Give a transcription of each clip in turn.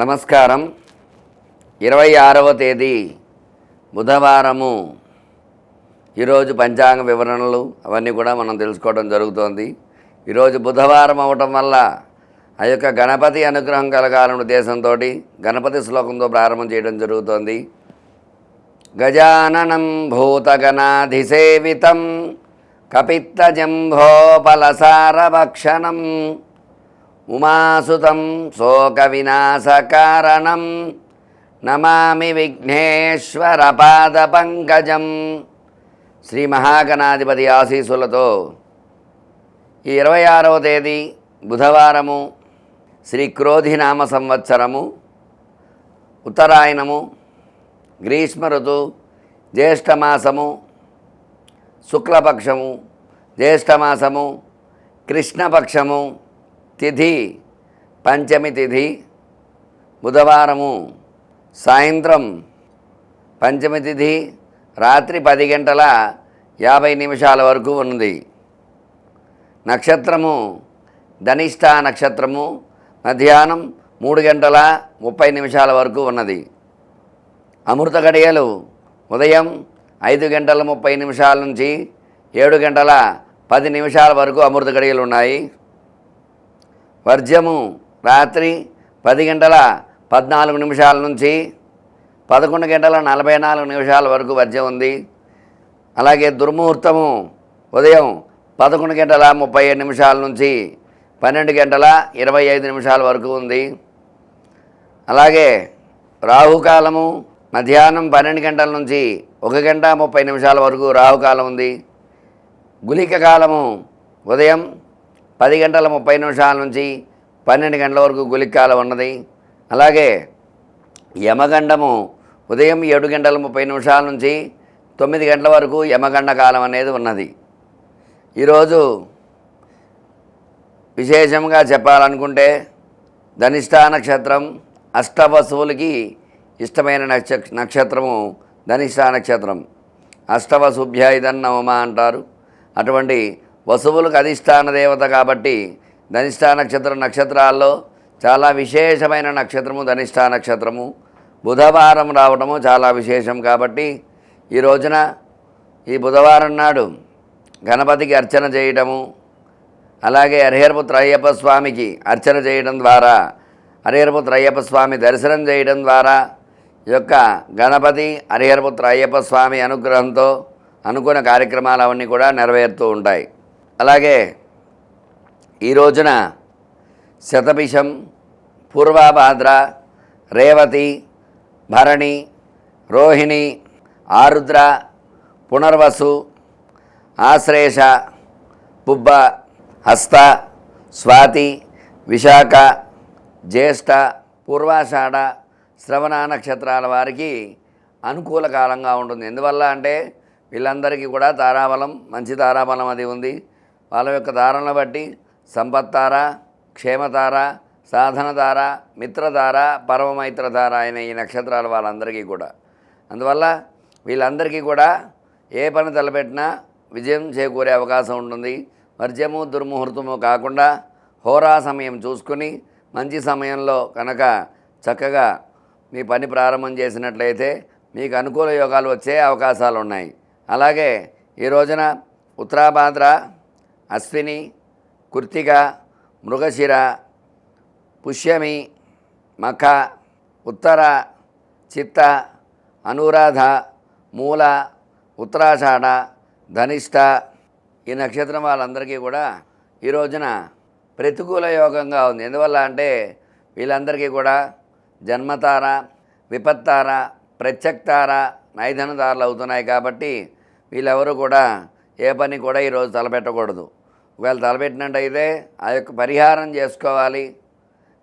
నమస్కారం. ఇరవై ఆరవ తేదీ బుధవారము. ఈరోజు పంచాంగ వివరణలు అవన్నీ కూడా మనం తెలుసుకోవడం జరుగుతోంది. ఈరోజు బుధవారం అవటం వల్ల ఆ యొక్క గణపతి అనుగ్రహం కలగాలను ఉద్దేశంతో గణపతి శ్లోకంతో ప్రారంభం చేయడం జరుగుతోంది. గజాననం భూతగణాధిసేవితం కపిత్తజంభోపలసారభక్షణం ఉమాసుతం శోకవినాశకారణం. నమామి విఘ్నేశ్వర పాదపంకజం శ్రీ మహాగణాధిపతి ఆశీసులతో ఈ ఇరవై ఆరవ తేదీ బుధవారము శ్రీ క్రోధినామ సంవత్సరము ఉత్తరాయణము గ్రీష్మ ఋతు జ్యేష్ఠమాసము శుక్లపక్షము జ్యేష్ఠమాసము కృష్ణపక్షము తిథి పంచమి తిథి బుధవారము సాయంత్రం పంచమి తిథి రాత్రి పది గంటల యాభై నిమిషాల వరకు ఉన్నది. నక్షత్రము ధనిష్ట నక్షత్రము మధ్యాహ్నం మూడు గంటల ముప్పై నిమిషాల వరకు ఉన్నది. అమృత గడియలు ఉదయం ఐదు గంటల ముప్పై నిమిషాల నుంచి ఏడు గంటల పది నిమిషాల వరకు అమృత గడియలు ఉన్నాయి. వర్జ్యము రాత్రి పది గంటల పద్నాలుగు నిమిషాల నుంచి పదకొండు గంటల నలభై నాలుగు నిమిషాల వరకు వర్జ్యం ఉంది. అలాగే దుర్ముహూర్తము ఉదయం పదకొండు గంటల ముప్పై ఏడు నిమిషాల నుంచి పన్నెండు గంటల ఇరవై ఐదు నిమిషాల వరకు ఉంది. అలాగే రాహుకాలము మధ్యాహ్నం పన్నెండు గంటల నుంచి ఒక గంట ముప్పై నిమిషాల వరకు రాహుకాలం ఉంది. గులిక కాలము ఉదయం పది గంటల ముప్పై నిమిషాల నుంచి పన్నెండు గంటల వరకు గులికాలం ఉన్నది. అలాగే యమగండము ఉదయం ఏడు గంటల ముప్పై నిమిషాల నుంచి తొమ్మిది గంటల వరకు యమగండ కాలం అనేది ఉన్నది. ఈరోజు విశేషంగా చెప్పాలనుకుంటే ధనిష్టా నక్షత్రం అష్టవసువులకి ఇష్టమైన నక్ష నక్షత్రము ధనిష్టా నక్షత్రం. అష్టవసుభ్య ఇదన్నమమ అంటారు. అటువంటి వసువులకు అధిష్టాన దేవత కాబట్టి ధనిష్టా నక్షత్రం నక్షత్రాల్లో చాలా విశేషమైన నక్షత్రము ధనిష్టా నక్షత్రము. బుధవారం రావడము చాలా విశేషం కాబట్టి ఈ రోజున ఈ బుధవారం నాడు గణపతికి అర్చన చేయటము అలాగే హరిహరపుత్ర అయ్యప్ప స్వామికి అర్చన చేయడం ద్వారా హరిహరపుత్ర అయ్యప్ప స్వామి దర్శనం చేయడం ద్వారా యొక్క గణపతి హరిహరపుత్ర అయ్యప్ప స్వామి అనుగ్రహంతో అనుకున్న కార్యక్రమాలు అవన్నీ కూడా నెరవేరుతూ ఉంటాయి. అలాగే ఈ రోజున శతభిషం పూర్వాభాద్ర రేవతి భరణి రోహిణి ఆరుద్ర పునర్వసు ఆశ్లేష పుబ్బ హస్త స్వాతి విశాఖ జ్యేష్ఠ పూర్వాషాఢ శ్రవణ నక్షత్రాల వారికి అనుకూల కాలంగా ఉంటుంది. ఎందువల్ల అంటే వీళ్ళందరికీ కూడా తారాబలం మంచి తారాబలం అది ఉంది. వాళ్ళ యొక్క తారలను బట్టి సంపత్తార క్షేమతార సాధనధార మిత్రధార పరమమైత్రధార అయిన ఈ నక్షత్రాలు వాళ్ళందరికీ కూడా. అందువల్ల వీళ్ళందరికీ కూడా ఏ పని తలపెట్టినా విజయం చేకూరే అవకాశం ఉంటుంది. వర్జము దుర్ముహూర్తము కాకుండా హోరా సమయం చూసుకుని మంచి సమయంలో కనుక చక్కగా మీ పని ప్రారంభం చేసినట్లయితే మీకు అనుకూల యోగాలు వచ్చే అవకాశాలు ఉన్నాయి. అలాగే ఈ రోజున ఉత్తరాభాద్ర అశ్విని కృత్తిక మృగశిర పుష్యమి మఖ ఉత్తర చిత్త అనురాధ మూల ఉత్తరాషాఢ ధనిష్ట ఈ నక్షత్రం వాళ్ళందరికీ కూడా ఈ రోజున ప్రతికూల యోగంగా ఉంది. ఎందువల్ల అంటే వీళ్ళందరికీ కూడా జన్మతార విపత్తార ప్రత్యక్తార నైధనదారులు అవుతున్నాయి కాబట్టి వీళ్ళెవరూ కూడా ఏ పని కూడా ఈరోజు తలపెట్టకూడదు. ఒకవేళ తలపెట్టినట్టయితే ఆ యొక్క పరిహారం చేసుకోవాలి.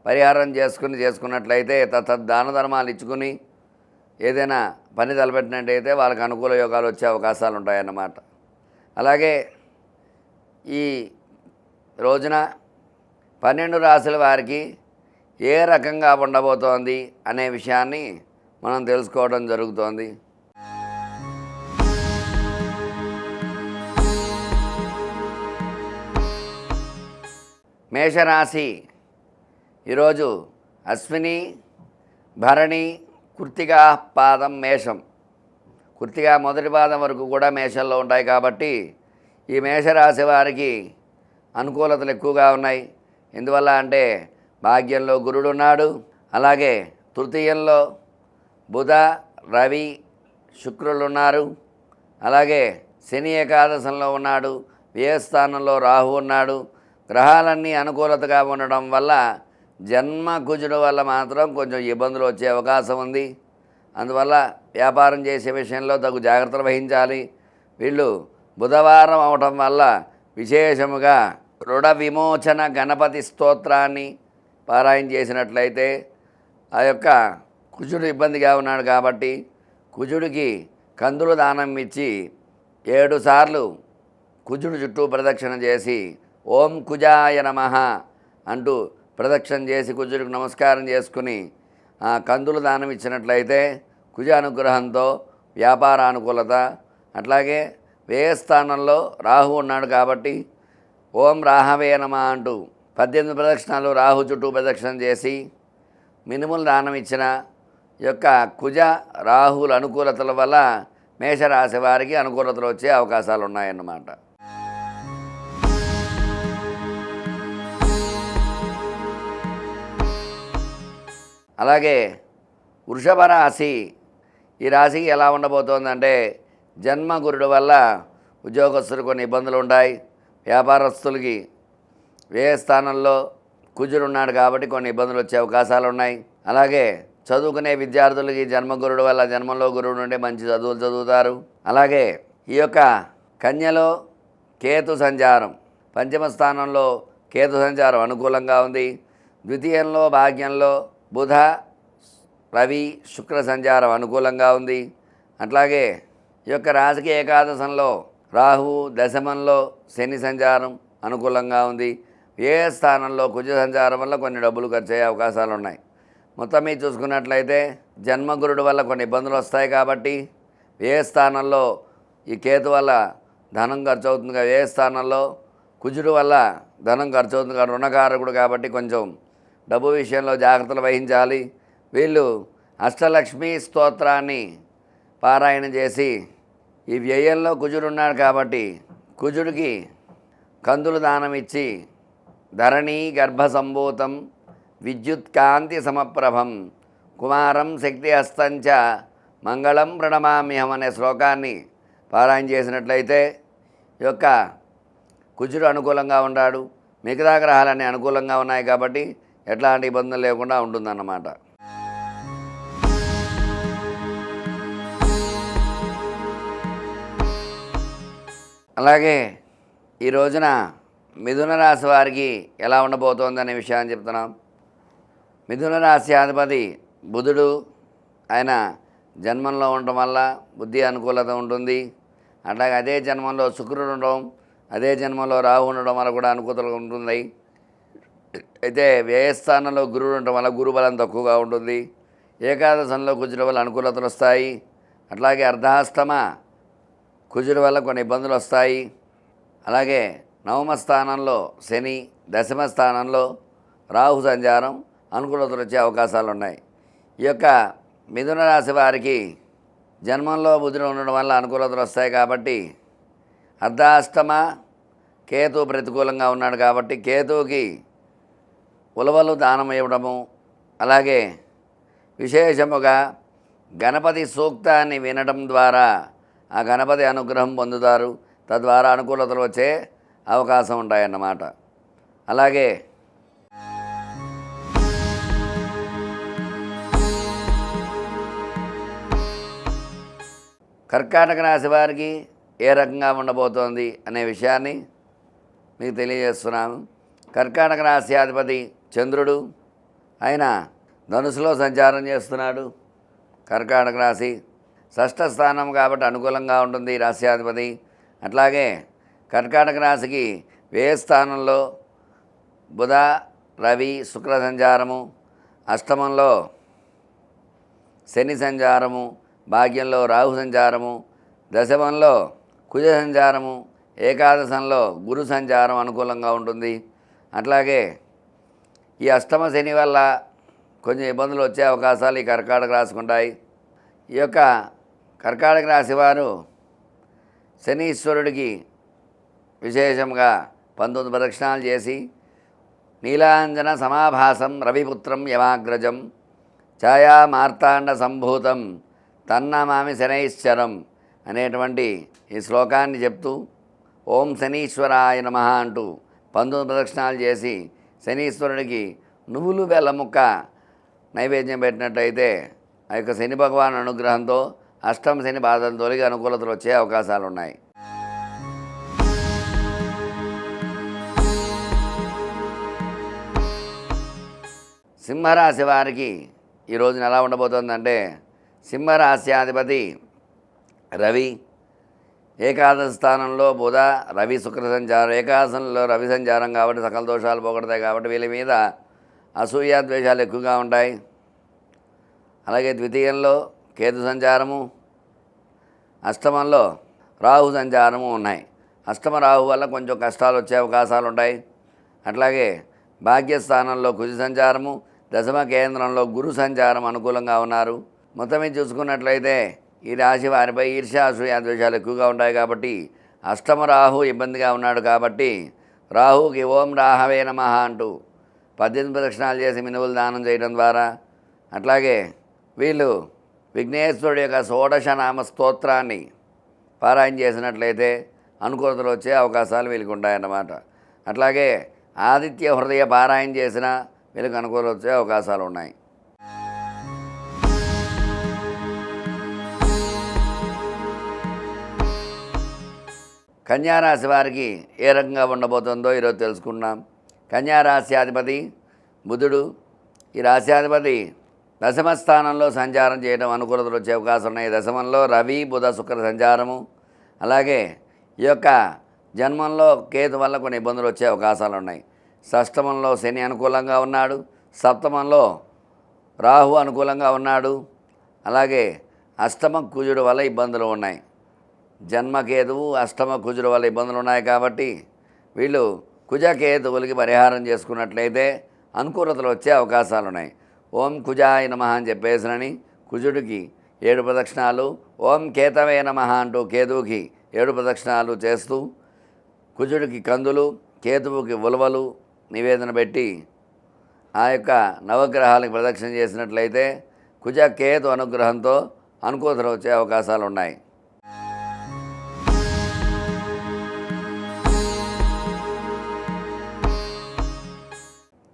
పరిహారం చేసుకుని చేసుకున్నట్లయితే తత్ దాన ధర్మాలు ఇచ్చుకుని ఏదైనా పని తలపెట్టినట్టయితే వాళ్ళకి అనుకూల యోగాలు వచ్చే అవకాశాలు ఉంటాయన్నమాట. అలాగే ఈ రోజున పన్నెండు రాసుల వారికి ఏ రకంగా ఉండబోతోంది అనే విషయాన్ని మనం తెలుసుకోవడం జరుగుతోంది. మేషరాశి. ఈరోజు అశ్విని భరణి కుర్తిగా పాదం మేషం. కుర్తిగా మొదటి పాదం వరకు కూడా మేషంలో ఉంటాయి కాబట్టి ఈ మేషరాశి వారికి అనుకూలతలు ఎక్కువగా ఉన్నాయి. ఎందువల్ల అంటే భాగ్యంలో గురుడు ఉన్నాడు. అలాగే తృతీయంలో బుధ రవి శుక్రులు ఉన్నారు. అలాగే శని ఏకాదశంలో ఉన్నాడు. వ్యయస్థానంలో రాహు ఉన్నాడు. గ్రహాలన్నీ అనుకూలతగా ఉండడం వల్ల జన్మ కుజుడు వల్ల మాత్రం కొంచెం ఇబ్బందులు వచ్చే అవకాశం ఉంది. అందువల్ల వ్యాపారం చేసే విషయంలో తగు జాగ్రత్తలు వహించాలి. వీళ్ళు బుధవారం అవటం వల్ల విశేషముగా రుణ విమోచన గణపతి స్తోత్రాన్ని పారాయణ చేసినట్లయితే ఆ యొక్క కుజుడు ఇబ్బందిగా ఉన్నాడు కాబట్టి కుజుడికి కందులు దానం ఇచ్చి ఏడు సార్లు కుజుడు చుట్టూ ప్రదక్షిణ చేసి ఓం కుజాయ నమ అంటూ ప్రదక్షిణ చేసి కుజుడికి నమస్కారం చేసుకుని కందులు దానం ఇచ్చినట్లయితే కుజ అనుగ్రహంతో వ్యాపార అనుకూలత అట్లాగే వ్యయస్థానంలో రాహు ఉన్నాడు కాబట్టి ఓం రాహవే నమ అంటూ పద్దెనిమిది ప్రదక్షిణాలు రాహు చుట్టూ ప్రదక్షిణ చేసి మినుములు దానం ఇచ్చిన యొక్క కుజ రాహుల అనుకూలతల వల్ల మేషరాశి వారికి అనుకూలతలు వచ్చే అవకాశాలు ఉన్నాయన్నమాట. అలాగే వృషభ రాశి ఈ రాశికి ఎలా ఉండబోతోందంటే జన్మ గురుడు వల్ల ఉద్యోగస్తులు కొన్ని ఇబ్బందులు ఉంటాయి. వ్యాపారస్తులకి వ్యయ స్థానంలో కుజుడున్నాడు కాబట్టి కొన్ని ఇబ్బందులు వచ్చే అవకాశాలు ఉన్నాయి. అలాగే చదువుకునే విద్యార్థులకి జన్మగురుడు వల్ల జన్మంలో గురువుడు నుండి మంచి చదువులు చదువుతారు. అలాగే ఈ యొక్క కన్యలో కేతు సంచారం పంచమ స్థానంలో కేతు సంచారం అనుకూలంగా ఉంది. ద్వితీయంలో భాగ్యంలో బుధ రవి శుక్ర సంచారం అనుకూలంగా ఉంది. అట్లాగే ఈ యొక్క రాజకీయ ఏకాదశంలో రాహు దశమంలో శని సంచారం అనుకూలంగా ఉంది. ఏ స్థానంలో కుజ సంచారం వల్ల కొన్ని డబ్బులు ఖర్చు అయ్యే అవకాశాలు ఉన్నాయి. మొత్తం మీద చూసుకున్నట్లయితే జన్మగురుడు వల్ల కొన్ని ఇబ్బందులు వస్తాయి కాబట్టి ఏ స్థానంలో ఈ కేతు వల్ల ధనం ఖర్చు అవుతుంది ఏ స్థానంలో కుజుడు వల్ల ధనం ఖర్చు అవుతుంది కానీ రుణకారకుడు కాబట్టి కొంచెం డబ్బు విషయంలో జాగ్రత్తలు వహించాలి. వీళ్ళు అష్టలక్ష్మి స్తోత్రాన్ని పారాయణ చేసి ఈ వ్యయంలో కుజుడున్నాడు కాబట్టి కుజుడికి కందులు దానం ఇచ్చి ధరణి గర్భసంభూతం విద్యుత్ కాంతి సమప్రభం కుమారం శక్తి హస్తంచ మంగళం ప్రణమామ్యహం అనే శ్లోకాన్ని పారాయణ చేసినట్లయితే యొక్క కుజుడు అనుకూలంగా ఉన్నాడు మిగతా గ్రహాలన్నీ అనుకూలంగా ఉన్నాయి కాబట్టి ఎట్లాంటి ఇబ్బందులు లేకుండా ఉంటుందన్నమాట. అలాగే ఈ రోజున మిథున రాశి వారికి ఎలా ఉండబోతోంది అనే విషయాన్ని చెప్తున్నాం. మిథున రాశి అధిపతి బుధుడు ఆయన జన్మంలో ఉండటం వల్ల బుద్ధి అనుకూలత ఉంటుంది. అట్లాగే అదే జన్మంలో శుక్రుడు ఉండడం అదే జన్మంలో రాహు ఉండడం వల్ల కూడా అనుకూలత ఉంటుంది అయితే వ్యయస్థానంలో గురుడు ఉండటం వల్ల గురుబలం తక్కువగా ఉంటుంది. ఏకాదశంలో కుజుల వల్ల అనుకూలతలు వస్తాయి. అట్లాగే అర్ధాష్టమ కుజుల వల్ల కొన్ని ఇబ్బందులు వస్తాయి. అలాగే నవమ స్థానంలో శని దశమ స్థానంలో రాహు సంచారం అనుకూలతలు వచ్చే అవకాశాలు ఉన్నాయి. ఈ యొక్క మిథున రాశి వారికి జన్మంలో బుధుడు ఉండడం వల్ల అనుకూలతలు వస్తాయి కాబట్టి అర్ధాష్టమ కేతు ప్రతికూలంగా ఉన్నాడు కాబట్టి కేతువుకి ఉలవలు దానం ఇవ్వడము అలాగే విశేషముగా గణపతి సూక్తాన్ని వినడం ద్వారా ఆ గణపతి అనుగ్రహం పొందుతారు. తద్వారా అనుకూలతలు వచ్చే అవకాశం ఉంటాయన్నమాట. అలాగే కర్కాటక రాశి వారికి ఏ రకంగా ఉండబోతోంది అనే విషయాన్ని మీకు తెలియజేస్తున్నాను. కర్కాటక రాశి అధిపతి చంద్రుడు ఆయన ధనుసులో సంచారం చేస్తున్నాడు. కర్కాటక రాశి షష్ఠ స్థానం కాబట్టి అనుకూలంగా ఉంటుంది రాశ్యాధిపతి. అట్లాగే కర్కాటక రాశికి వ్యయ స్థానంలో బుధ రవి శుక్ర సంచారము అష్టమంలో శని సంచారము భాగ్యంలో రాహు సంచారము దశమంలో కుజ సంచారము ఏకాదశంలో గురు సంచారం అనుకూలంగా ఉంటుంది. అట్లాగే ఈ అష్టమ శని వల్ల కొంచెం ఇబ్బందులు వచ్చే అవకాశాలు ఈ కర్కాటక రాసుకుంటాయి ఈ యొక్క కర్కాటక రాశి వారు శనీశ్వరుడికి విశేషంగా పంతొమ్మిది ప్రదక్షిణాలు చేసి నీలాంజన సమాభాసం రవిపుత్రం యమాగ్రజం ఛాయా మార్తాండ సంభూతం తన్నమామి శనైశ్చరం అనేటువంటి ఈ శ్లోకాన్ని చెప్తూ ఓం శనీశ్వరాయ నమ అంటూ పంతొమ్మిది ప్రదక్షిణాలు చేసి శనీశ్వరుడికి నువ్వులు వేల ముక్క నైవేద్యం పెట్టినట్టయితే ఆ యొక్క శని భగవాన్ అనుగ్రహంతో అష్టమ శని బాధలు తొలగి అనుకూలతలు వచ్చే అవకాశాలు ఉన్నాయి సింహరాశి వారికి ఈ రోజున ఎలా ఉండబోతుందంటే సింహరాశ్యాధిపతి రవి ఏకాదశ స్థానంలో బుధ రవి శుక్ర సంచారం ఏకాదశంలో రవి సంచారం కాబట్టి సకల దోషాలు పోగొడతాయి కాబట్టి వీళ్ళ మీద అసూయ ద్వేషాలు ఎక్కువగా ఉంటాయి. అలాగే ద్వితీయంలో కేతు సంచారము అష్టమంలో రాహు సంచారము ఉన్నాయి. అష్టమ రాహు వల్ల కొంచెం కష్టాలు వచ్చే అవకాశాలు ఉంటాయి. అట్లాగే భాగ్యస్థానంలో కుజ సంచారము దశమ కేంద్రంలో గురు సంచారం అనుకూలంగా ఉన్నారు. మొత్తం చూసుకున్నట్లయితే ఈ రాశి వారిపై ఈర్ష్యాసూయ ద్వేషాలు ఎక్కువగా ఉంటాయి కాబట్టి అష్టమ రాహు ఇబ్బందిగా ఉన్నాడు కాబట్టి రాహుకి ఓం రాహవే నమ అంటూ పద్దెనిమిది ప్రదక్షిణాలు చేసి మినువులు దానం చేయడం ద్వారా అట్లాగే వీళ్ళు విఘ్నేశ్వరుడు యొక్క షోడశ నామ స్తోత్రాన్ని పారాయణ చేసినట్లయితే అనుకూలతలు వచ్చే అవకాశాలు వీళ్ళకి ఉంటాయన్నమాట. అట్లాగే ఆదిత్య హృదయ పారాయణ చేసిన వీళ్ళకి అనుకూలత వచ్చే అవకాశాలు ఉన్నాయి. కన్యారాశి వారికి ఏ రకంగా ఉండబోతుందో ఈరోజు తెలుసుకున్నాం కన్యారాశ్యాధిపతి బుధుడు ఈ రాశ్యాధిపతి దశమ స్థానంలో సంచారం చేయడం అనుకూలతలు వచ్చే అవకాశం ఉన్నాయి. దశమంలో రవి బుధ శుక్ర సంచారము. అలాగే ఈ యొక్క జన్మంలో కేతు వల్ల కొన్ని ఇబ్బందులు వచ్చే అవకాశాలు ఉన్నాయి. షష్టమంలో శని అనుకూలంగా ఉన్నాడు. సప్తమంలో రాహు అనుకూలంగా ఉన్నాడు. అలాగే అష్టమ కుజుడు వల్ల ఇబ్బందులు ఉన్నాయి. జన్మకేతువు అష్టమ కుజుల వల్ల ఇబ్బందులు ఉన్నాయి కాబట్టి వీళ్ళు కుజకేతువులకి పరిహారం చేసుకున్నట్లయితే అనుకూలతలు వచ్చే అవకాశాలు ఉన్నాయి. ఓం కుజాయ నమ అని చెప్పేసినని కుజుడికి ఏడు ప్రదక్షిణాలు ఓం కేతవే నమ అంటూ కేతువుకి ఏడు ప్రదక్షిణాలు చేస్తూ కుజుడికి కందులు కేతువుకి ఉలవలు నివేదన పెట్టి ఆ యొక్క నవగ్రహాలకు ప్రదక్షిణ చేసినట్లయితే కుజ కేతు అనుగ్రహంతో అనుకూలతలు వచ్చే అవకాశాలు ఉన్నాయి.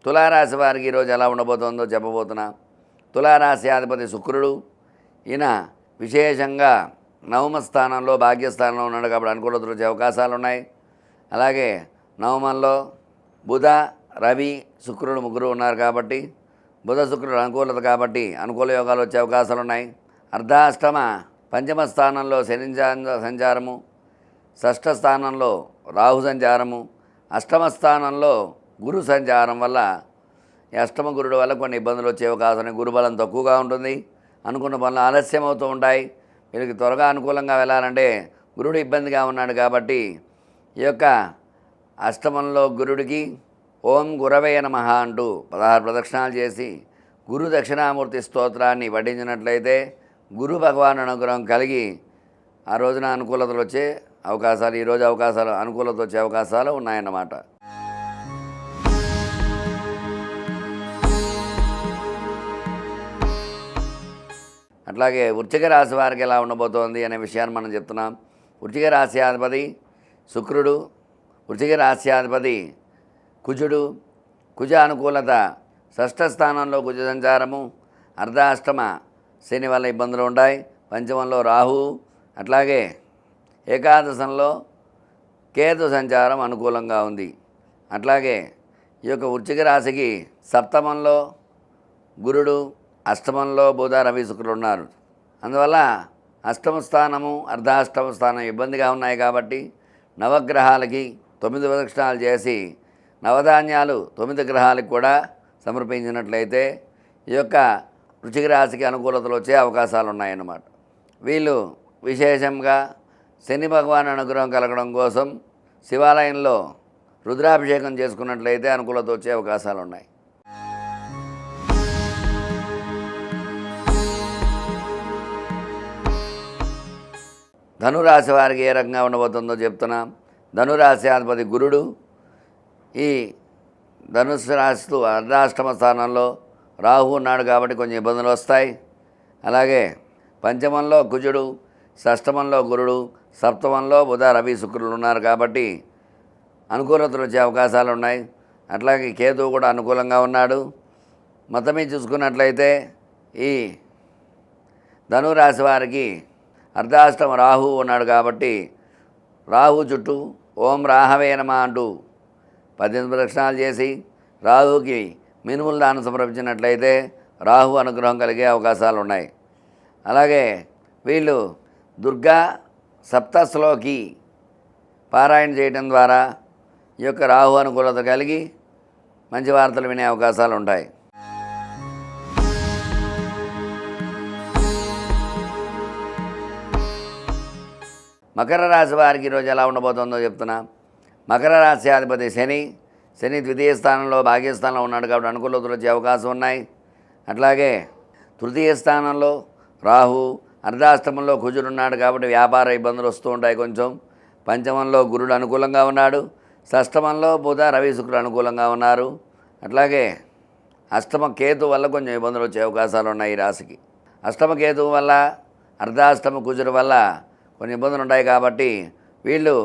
తులారాశి వారికి ఈరోజు ఎలా ఉండబోతుందో చెప్పబోతున్నా. తులారాశి అధిపతి శుక్రుడు ఈయన విశేషంగా నవమ స్థానంలో భాగ్యస్థానంలో ఉన్నాడు కాబట్టి అనుకూలతలు వచ్చే అవకాశాలు ఉన్నాయి. అలాగే నవమంలో బుధ రవి శుక్రుడు ముగ్గురు ఉన్నారు కాబట్టి బుధ శుక్రుడు అనుకూలత కాబట్టి అనుకూల యోగాలు వచ్చే అవకాశాలు ఉన్నాయి. అర్ధాష్టమ పంచమ స్థానంలో శని సంచారము షష్ఠ స్థానంలో రాహు సంచారము అష్టమ స్థానంలో గురు సంచారం వల్ల ఈ అష్టమ గురుడు వల్ల కొన్ని ఇబ్బందులు వచ్చే అవకాశం గురుబలం తక్కువగా ఉంటుంది. అనుకున్న పనులు ఆలస్యం అవుతూ ఉంటాయి. వీళ్ళకి త్వరగా అనుకూలంగా వెళ్ళాలంటే గురుడు ఇబ్బందిగా ఉన్నాడు కాబట్టి ఈ యొక్క అష్టమంలో గురుడికి ఓం గురవే నమ అంటూ పదహారు ప్రదక్షిణాలు చేసి గురు దక్షిణామూర్తి స్తోత్రాన్ని పఠించినట్లయితే గురు భగవాన్ అనుగ్రహం కలిగి ఆ రోజున అనుకూలతలు వచ్చే అవకాశాలు ఈరోజు అవకాశాలు అనుకూలత వచ్చే అవకాశాలు ఉన్నాయన్నమాట. అట్లాగే వృచ్చిక రాశి వారికి ఎలా ఉండబోతోంది అనే విషయాన్ని మనం చెప్తున్నాం. వృచ్చిక రాశ్యాధిపతి శుక్రుడు వృచ్చిక రాశ్యాధిపతి కుజుడు కుజ అనుకూలత షష్ఠ స్థానంలో కుజ సంచారము అర్ధాష్టమ శని వల్ల ఇబ్బందులు ఉంటాయి. పంచమంలో రాహు అట్లాగే ఏకాదశంలో కేతు సంచారం అనుకూలంగా ఉంది. అట్లాగే ఈ యొక్క వృచ్చిక రాశికి సప్తమంలో గురుడు అష్టమంలో బుధ రవి శుక్రులు ఉన్నారు అందువల్ల అష్టమ స్థానము అర్ధాష్టమ స్థానం ఇబ్బందిగా ఉన్నాయి కాబట్టి నవగ్రహాలకి తొమ్మిది ప్రదక్షిణాలు చేసి నవధాన్యాలు తొమ్మిది గ్రహాలకు కూడా సమర్పించినట్లయితే ఈ యొక్క వృశ్చిక రాశికి అనుకూలతలు వచ్చే అవకాశాలు ఉన్నాయన్నమాట. వీళ్ళు విశేషంగా శని భగవాన్ అనుగ్రహం కలగడం కోసం శివాలయంలో రుద్రాభిషేకం చేసుకున్నట్లయితే అనుకూలత వచ్చే అవకాశాలు ఉన్నాయి. ధనురాశి వారికి ఏ రకంగా ఉండబోతుందో చెప్తున్నా. ధనురాశి అధిపతి గురుడు ఈ ధనుసు రాశిలో అర్ధాష్టమ స్థానంలో రాహు ఉన్నాడు కాబట్టి కొంచెం ఇబ్బందులు వస్తాయి. అలాగే పంచమంలో కుజుడు షష్టమంలో గురుడు సప్తమంలో బుధ రవి శుక్రులు ఉన్నారు కాబట్టి అనుకూలతలు వచ్చే అవకాశాలు ఉన్నాయి. అట్లాగే కేతువు కూడా అనుకూలంగా ఉన్నాడు. మతమే చూసుకున్నట్లయితే ఈ ధనురాశి వారికి అర్ధాష్టమ రాహు ఉన్నాడు కాబట్టి రాహు చుట్టూ ఓం రాహవే నమ అంటూ పద్దెనిమిది ప్రదక్షిణాలు చేసి రాహుకి మినుములు దానం సమర్పించినట్లయితే రాహు అనుగ్రహం కలిగే అవకాశాలు ఉన్నాయి. అలాగే వీళ్ళు దుర్గా సప్తస్లోకి పారాయణ చేయడం ద్వారా ఈ యొక్క రాహు అనుకూలత కలిగి మంచి వార్తలు వినే అవకాశాలు ఉంటాయి. మకర రాశి వారికి ఈరోజు ఎలా ఉండబోతుందో చెప్తున్నా. మకర రాశి అధిపతి శని శని ద్వితీయ స్థానంలో భాగ్యస్థానంలో ఉన్నాడు కాబట్టి అనుకూలతలు వచ్చే అవకాశం ఉన్నాయి. అట్లాగే తృతీయ స్థానంలో రాహు అర్ధాష్టమంలో కుజుడు ఉన్నాడు కాబట్టి వ్యాపార ఇబ్బందులు వస్తూ ఉంటాయి కొంచెం. పంచమంలో గురుడు అనుకూలంగా ఉన్నాడు. షష్టమంలో బుధ రవి శుక్రుడు అనుకూలంగా ఉన్నారు. అట్లాగే అష్టమ కేతు వల్ల కొంచెం ఇబ్బందులు వచ్చే అవకాశాలు ఉన్నాయి ఈ రాశికి. అష్టమ కేతువు వల్ల అర్ధాష్టమ కుజుడు వల్ల కొన్ని ఇబ్బందులు ఉంటాయి కాబట్టి వీళ్ళు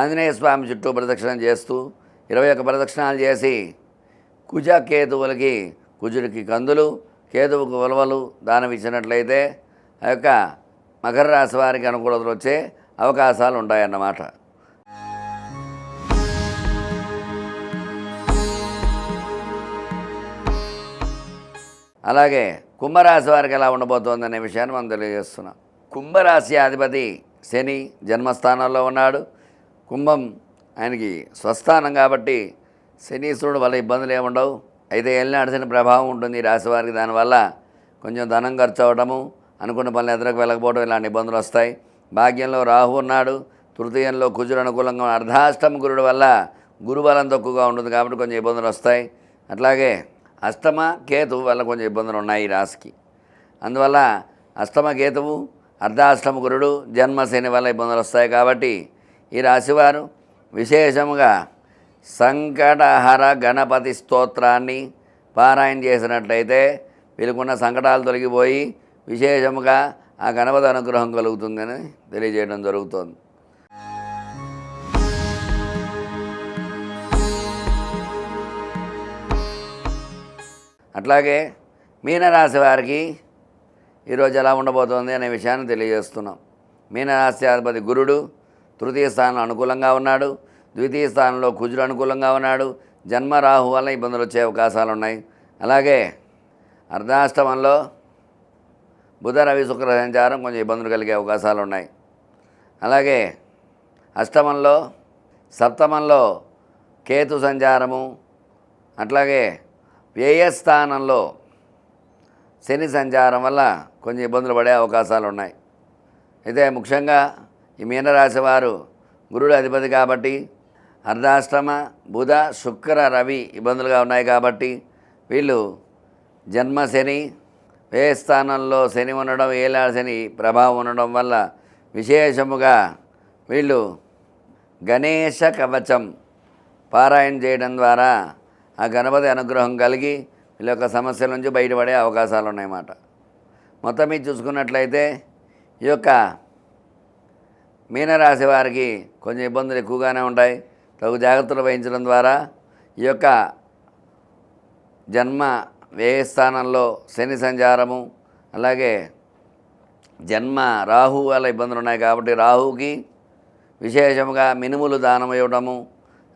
ఆంజనేయ స్వామి చుట్టూ ప్రదక్షిణం చేస్తూ ఇరవై ఒక్క ప్రదక్షిణాలు చేసి కుజ కేతువులకి కుజుడికి కందులు కేతువుకు ఉలవలు దానం ఇచ్చినట్లయితే ఆ యొక్క మకర రాశి వారికి అనుకూలతలు వచ్చే అవకాశాలు ఉంటాయన్నమాట. అలాగే కుంభరాశి వారికి ఎలా ఉండబోతోంది అనే విషయాన్ని మనం తెలియజేస్తున్నాం. కుంభరాశి అధిపతి శని జన్మస్థానంలో ఉన్నాడు. కుంభం ఆయనకి స్వస్థానం కాబట్టి శనీశ్వరుడు వల్ల ఇబ్బందులు ఏముండవు అయితే ఏళ్ళనాడిసిన ప్రభావం ఉంటుంది రాశివారికి రాశి వారికి. దానివల్ల కొంచెం ధనం ఖర్చు అవడము అనుకున్న పనులు ఎదురకు వెళ్ళకపోవడం ఇలాంటి ఇబ్బందులు వస్తాయి. భాగ్యంలో రాహు ఉన్నాడు. తృతీయంలో కుజుడు అనుకూలంగా ఉన్న అర్ధాష్టమ గురుడు వల్ల గురుబలం తక్కువగా ఉంటుంది కాబట్టి కొంచెం ఇబ్బందులు వస్తాయి. అట్లాగే అష్టమ కేతువు వల్ల కొంచెం ఇబ్బందులు ఉన్నాయి ఈ రాశికి. అందువల్ల అష్టమ కేతువు అర్ధాష్టమ గురుడు జన్మశని వల్ల ఇబ్బందులు వస్తాయి కాబట్టి ఈ రాశివారు విశేషముగా సంకటహర గణపతి స్తోత్రాన్ని పారాయణ చేసినట్లయితే వీళ్ళకున్న సంకటాలు తొలగిపోయి విశేషముగా ఆ గణపతి అనుగ్రహం కలుగుతుందని తెలియజేయడం జరుగుతోంది. అట్లాగే మీనరాశి వారికి ఈరోజు ఎలా ఉండబోతోంది అనే విషయాన్ని తెలియజేస్తున్నాం. మీనరాశ్యాధిపతి గురుడు తృతీయ స్థానంలో అనుకూలంగా ఉన్నాడు. ద్వితీయ స్థానంలో కుజుడు అనుకూలంగా ఉన్నాడు. జన్మ రాహు వల్ల ఇబ్బందులు వచ్చే అవకాశాలు ఉన్నాయి. అలాగే అర్ధాష్టమంలో బుధ రవి శుక్ర సంచారం కొంచెం ఇబ్బందులు కలిగే అవకాశాలు ఉన్నాయి. అలాగే అష్టమంలో సప్తమంలో కేతు సంచారము అట్లాగే వ్యయస్థానంలో శని సంచారం వల్ల కొంచెం ఇబ్బందులు పడే అవకాశాలు ఉన్నాయి అయితే ముఖ్యంగా ఈ మీనరాశి వారు గురుడు అధిపతి కాబట్టి అర్ధాష్టమ బుధ శుక్ర రవి ఇబ్బందులుగా ఉన్నాయి కాబట్టి వీళ్ళు జన్మ శని వ్యయస్థానంలో శని ఉండడం ఏలా శని ప్రభావం ఉండడం వల్ల విశేషముగా వీళ్ళు గణేష కవచం పారాయణ చేయడం ద్వారా ఆ గణపతి అనుగ్రహం కలిగి వీళ్ళ యొక్క సమస్యల నుంచి బయటపడే అవకాశాలు ఉన్నాయన్నమాట మొత్తం మీద చూసుకున్నట్లయితే ఈ యొక్క మీనరాశి వారికి కొంచెం ఇబ్బందులు ఎక్కువగానే ఉంటాయి. తగు జాగ్రత్తలు వహించడం ద్వారా ఈ యొక్క జన్మ వ్యయస్థానంలో శని సంచారము అలాగే జన్మ రాహు వల్ల ఇబ్బందులు ఉన్నాయి కాబట్టి రాహుకి విశేషముగా మినుములు దానం ఇవ్వడము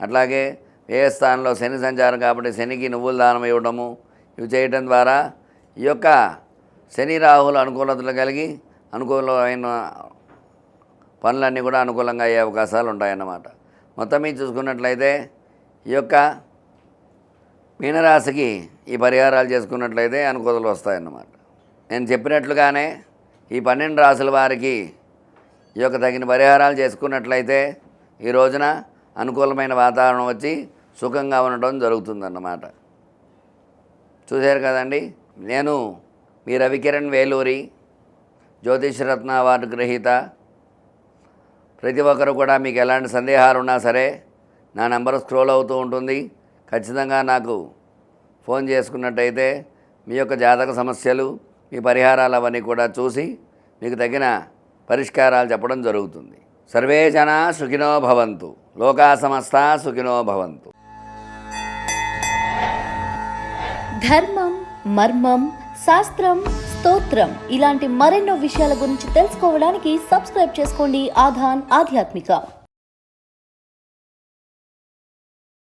అట్లాగే వ్యయస్థానంలో శని సంచారం కాబట్టి శనికి నువ్వులు దానం ఇవ్వడము ఇవి చేయటం ద్వారా ఈ యొక్క శని రాహుల అనుకూలతలు కలిగి అనుకూలమైన పనులన్నీ కూడా అనుకూలంగా అయ్యే అవకాశాలు ఉంటాయన్నమాట. మొత్తం మీద చూసుకున్నట్లయితే ఈ యొక్క మీనరాశికి ఈ పరిహారాలు చేసుకున్నట్లయితే అనుకూలతలు వస్తాయన్నమాట. నేను చెప్పినట్లుగానే ఈ పన్నెండు రాసుల వారికి ఈ యొక్క తగిన పరిహారాలు చేసుకున్నట్లయితే ఈ రోజున అనుకూలమైన వాతావరణం వచ్చి సుఖంగా ఉండడం జరుగుతుందన్నమాట. చూశారు కదండి? నేను మీ రవికిరణ్ వేలూరి జ్యోతిషరత్న అవార్డు గ్రహీత. ప్రతి ఒక్కరు కూడా మీకు ఎలాంటి సందేహాలు ఉన్నా సరే నా నెంబర్ స్క్రోల్ అవుతూ ఉంటుంది. ఖచ్చితంగా నాకు ఫోన్ చేసుకున్నట్టయితే మీ యొక్క జాతక సమస్యలు మీ పరిహారాలు అవన్నీ కూడా చూసి మీకు తగిన పరిష్కారాలు చెప్పడం జరుగుతుంది. సర్వే జన సుఖినో భవంతు. లోకా సమస్త సుఖినో భవంతు. ధర్మం మర్మం శాస్త్రం స్తోత్రం ఇలాంటి మరెన్నో విషయాల గురించి తెలుసుకోవడానికి సబ్స్క్రైబ్ చేసుకోండి ఆధాన్ ఆధ్యాత్మిక.